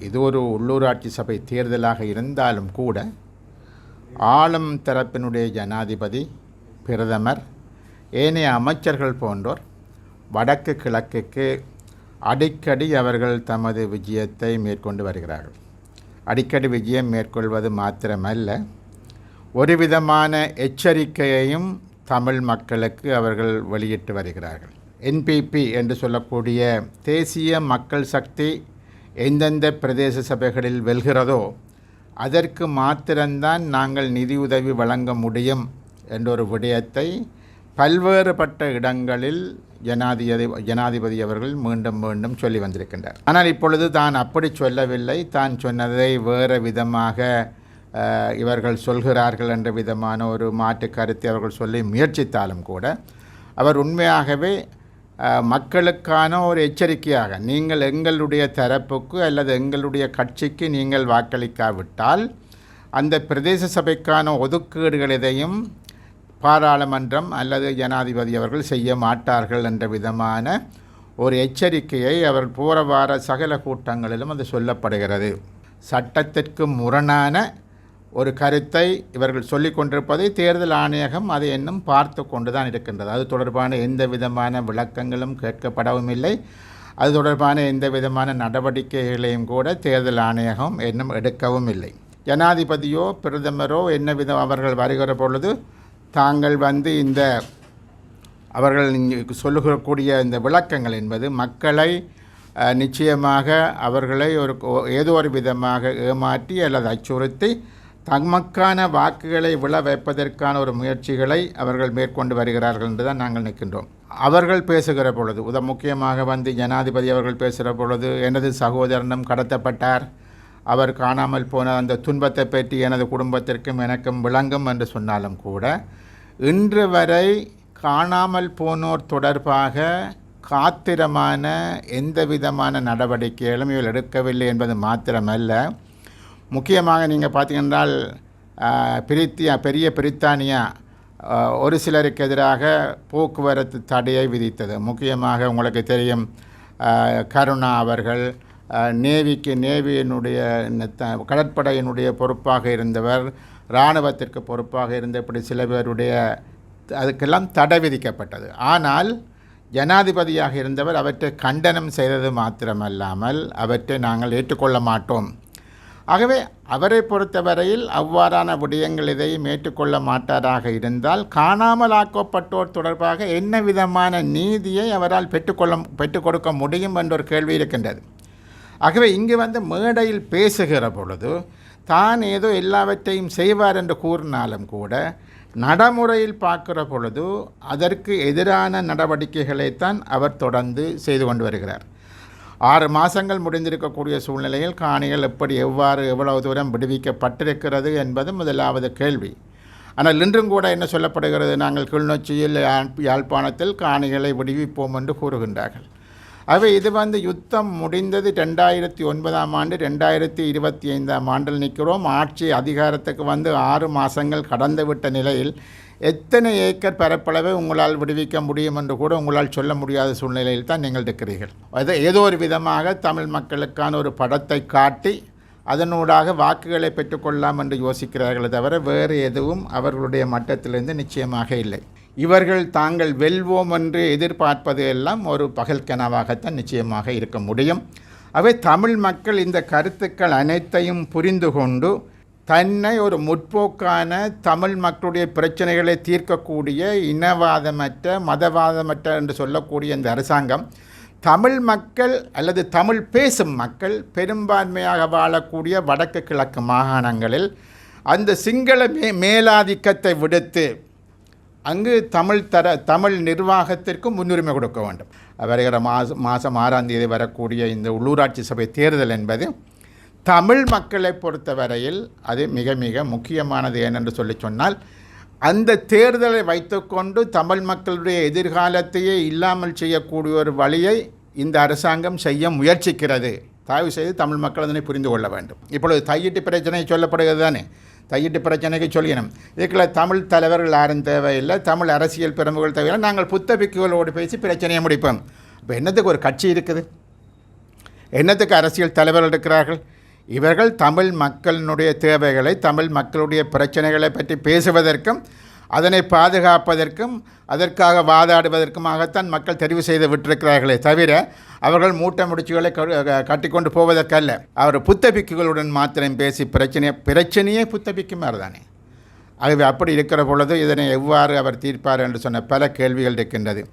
இது ஒரு உள்ளூராட்சி சபை தேர்தலாக இருந்தாலும் கூட ஆளும் தரப்பினுடைய ஜனாதிபதி பிரதமர் ஏனைய அமைச்சர்கள் போன்றோர் வடக்கு கிழக்குக்கு அடிக்கடி அவர்கள் தமது விஜயத்தை மேற்கொண்டு வருகிறார்கள். அடிக்கடி விஜயம் மேற்கொள்வது மாத்திரமல்ல ஒரு விதமான எச்சரிக்கையையும் தமிழ் மக்களுக்கு அவர்கள் வெளியிட்டு வருகிறார்கள். என்பிபி என்று சொல்லக்கூடிய தேசிய மக்கள் சக்தி எந்தெந்த பிரதேச சபைகளில் வெல்கிறதோ அதற்கு மாத்திரம்தான் நாங்கள் நிதியுதவி வழங்க முடியும் என்ற ஒரு விடயத்தை பல்வேறுபட்ட இடங்களில் ஜனாதிபதி ஜனாதிபதி அவர்கள் மீண்டும் மீண்டும் சொல்லி வந்திருக்கின்றார். ஆனால் இப்பொழுது தான் அப்படி சொல்லவில்லை. தான் சொன்னதை வேறு விதமாக இவர்கள் சொல்கிறார்கள் என்ற விதமான ஒரு மாற்று கருத்தை அவர்கள் சொல்லி முயற்சித்தாலும் கூட அவர் உண்மையாகவே மக்களுக்கான ஒரு எச்சரிக்கையாக நீங்கள் எங்களுடைய தரப்புக்கு அல்லது எங்களுடைய கட்சிக்கு நீங்கள் வாக்களிக்காவிட்டால் அந்த பிரதேச சபைக்கான ஒதுக்கீடுகள் எதையும் பாராளுமன்றம் அல்லது ஜனாதிபதி அவர்கள் செய்ய மாட்டார்கள் என்ற விதமான ஒரு எச்சரிக்கையை அவர் போகிற வார சகல கூட்டங்களிலும் அது சொல்லப்படுகிறது. சட்டத்திற்கு முரணான ஒரு கருத்தை இவர்கள் சொல்லிக் கொண்டிருப்பதை தேர்தல் ஆணையகம் அதை இன்னும் பார்த்து கொண்டு தான் இருக்கின்றது. அது தொடர்பான எந்த விதமான விளக்கங்களும் கேட்கப்படவும் இல்லை. அது தொடர்பான எந்த விதமான நடவடிக்கைகளையும் கூட தேர்தல் ஆணையகம் இன்னும் எடுக்கவும் இல்லை. ஜனாதிபதியோ பிரதமரோ என்ன விதம் அவர்கள் வருகிற பொழுது தாங்கள் வந்து இந்த அவர்கள் சொல்லுகக்கூடிய இந்த விளக்கங்கள் என்பது மக்களை நிச்சயமாக அவர்களை ஒரு கோ- ஏதோ ஒரு விதமாக ஏமாற்றி அல்லது அச்சுறுத்தி தமக்கான வாக்குகளை விழ வைப்பதற்கான ஒரு முயற்சிகளை அவர்கள் மேற்கொண்டு வருகிறார்கள் என்று தான் நாங்கள் நிற்கின்றோம். அவர்கள் பேசுகிற பொழுது உத முக்கியமாக வந்து ஜனாதிபதி அவர்கள் பேசுகிற பொழுது எனது சகோதரனும் கடத்தப்பட்டார். அவர் காணாமல் போன அந்த துன்பத்தை பற்றி எனது குடும்பத்திற்கும் எனக்கும் விளங்கும் என்று சொன்னாலும் கூட இன்று வரை காணாமல் போனோர் தொடர்பாக காத்திரமான எந்த விதமான நடவடிக்கைகளும் இவள் எடுக்கவில்லை என்பது மாத்திரமல்ல. முக்கியமாக நீங்கள் பார்த்தீங்கன்றால் பிரித்தியா பெரிய பிரித்தானியா ஒரு சிலருக்கு எதிராக போக்குவரத்து தடையை விதித்தது. முக்கியமாக உங்களுக்கு தெரியும் கருணா அவர்கள் நேவிக்கு நேவியினுடைய த- கடற்படையினுடைய பொறுப்பாக இருந்தவர் இராணுவத்திற்கு பொறுப்பாக இருந்த இப்படி சில பேருடைய அதுக்கெல்லாம் தடை விதிக்கப்பட்டது. ஆனால் ஜனாதிபதியாக இருந்தவர் அவற்றை கண்டனம் செய்தது மாத்திரமல்லாமல் அவற்றை நாங்கள் ஏற்றுக்கொள்ள மாட்டோம். ஆகவே அவரை பொறுத்தவரையில் அவ்வாறான விடயங்கள் எதையும் ஏற்றுக்கொள்ள மாட்டாராக இருந்தால் காணாமலாக்கப்பட்டோர் தொடர்பாக என்ன விதமான நீதியை அவரால் பெற்றுக்கொள்ள பெற்றுக் கொடுக்க முடியும் என்ற ஒரு கேள்வி இருக்கின்றது. ஆகவே இங்கு வந்து மேடையில் பேசுகிற பொழுது தான் ஏதோ எல்லாவற்றையும் செய்வார் என்று கூறினாலும் கூட நடைமுறையில் பார்க்கிற பொழுது அதற்கு எதிரான நடவடிக்கைகளைத்தான் அவர் தொடர்ந்து செய்து கொண்டு வருகிறார். ஆறு மாதங்கள் முடிந்திருக்கக்கூடிய சூழ்நிலையில் காணிகள் எப்படி எவ்வாறு எவ்வளவு தூரம் விடுவிக்கப்பட்டிருக்கிறது என்பது முதலாவது கேள்வி. ஆனால் இன்றும் கூட என்ன சொல்லப்படுகிறது? நாங்கள் கிளிநொச்சியில் யாழ்- யாழ்ப்பாணத்தில் காணிகளை விடுவிப்போம் என்று கூறுகின்றார்கள். ஆகவே இது வந்து யுத்தம் முடிந்தது ரெண்டாயிரத்தி ஒன்பதாம் ஆண்டு ரெண்டாயிரத்தி இருபத்தி ஐந்தாம் ஆண்டில் நிற்கிறோம். ஆட்சி அதிகாரத்துக்கு வந்து ஆறு மாதங்கள் கடந்துவிட்ட நிலையில் எத்தனை ஏக்கர் பரப்பளவை உங்களால் விடுவிக்க முடியும் என்று கூட உங்களால் சொல்ல முடியாத சூழ்நிலையில் தான் நீங்கள் இருக்கிறீர்கள் அது ஏதோ ஒரு விதமாக தமிழ் மக்களுக்கான ஒரு படத்தை காட்டி அதனூடாக வாக்குகளை பெற்றுக்கொள்ளலாம் என்று யோசிக்கிறார்களே தவிர வேறு எதுவும் அவர்களுடைய மட்டத்திலிருந்து நிச்சயமாக இல்லை. இவர்கள் தாங்கள் வெல்வோம் என்று எதிர்பார்ப்பது எல்லாம் ஒரு பகல் கனவாகத்தான் நிச்சயமாக இருக்க முடியும். அவை தமிழ் மக்கள் இந்த கருத்துக்கள் அனைத்தையும் புரிந்து கொண்டு தன்னை ஒரு முற்போக்கான தமிழ் மக்களுடைய பிரச்சனைகளை தீர்க்கக்கூடிய இனவாதமற்ற மதவாதமற்ற என்று சொல்லக்கூடிய இந்த அரசாங்கம் தமிழ் மக்கள் அல்லது தமிழ் பேசும் மக்கள் பெரும்பான்மையாக வாழக்கூடிய வடக்கு கிழக்கு மாகாணங்களில் அந்த சிங்கள மே மேலாதிக்கத்தை விடுத்து அங்கு தமிழ் தர தமிழ் நிர்வாகத்திற்கு முன்னுரிமை கொடுக்க வேண்டும். வருகிற மாதம் மாதம் ஆறாம் தேதி வரக்கூடிய இந்த உள்ளூராட்சி சபை தேர்தல் என்பது தமிழ் மக்களை பொறுத்தவரையில் அது மிக மிக முக்கியமானது ஏனென்று சொல்லி சொன்னால் அந்த தேர்தலை வைத்துக்கொண்டு தமிழ் மக்களுடைய எதிர்காலத்தையே இல்லாமல் செய்யக்கூடிய ஒரு வழியை இந்த அரசாங்கம் செய்ய முயற்சிக்கிறது. தயவு செய்து தமிழ் மக்கள் அதனை புரிந்து கொள்ள வேண்டும். இப்பொழுது தையிட்டு பிரச்சனை சொல்லப்படுகிறது தானே? தையிட்டு பிரச்சனைக்கு சொல்லிக்கணும் இதுக்குள்ள தமிழ் தலைவர்கள் யாரும் தேவையில்லை. தமிழ் அரசியல் பிரமுகர்கள் தேவையில்லை. நாங்கள் புத்தபிக்குகளோடு பேசி பிரச்சனையை முடிப்போம். இப்போ என்னத்துக்கு ஒரு கட்சி இருக்குது? என்னத்துக்கு அரசியல் தலைவர்கள் இருக்கிறார்கள்? இவர்கள் தமிழ் மக்களினுடைய தேவைகளை தமிழ் மக்களுடைய பிரச்சனைகளை பற்றி பேசுவதற்கும் அதனை பாதுகாப்பதற்கும் அதற்காக வாதாடுவதற்குமாகத்தான் மக்கள் தெரிவு செய்து விட்டிருக்கிறார்களே தவிர அவர்கள் மூட்டை முடிச்சுகளை க- கட்டிக்கொண்டு போவதற்கல்ல. அவர் புத்தபிக்குகளுடன் மாத்திரம் பேசி பிரச்சனையை பிரச்சனையே புத்தபிக்கு தானே. ஆகவே அப்படி இருக்கிற பொழுது இதனை எவ்வாறு அவர் தீர்ப்பார் என்று சொன்ன பல கேள்விகள் இருக்கின்றது.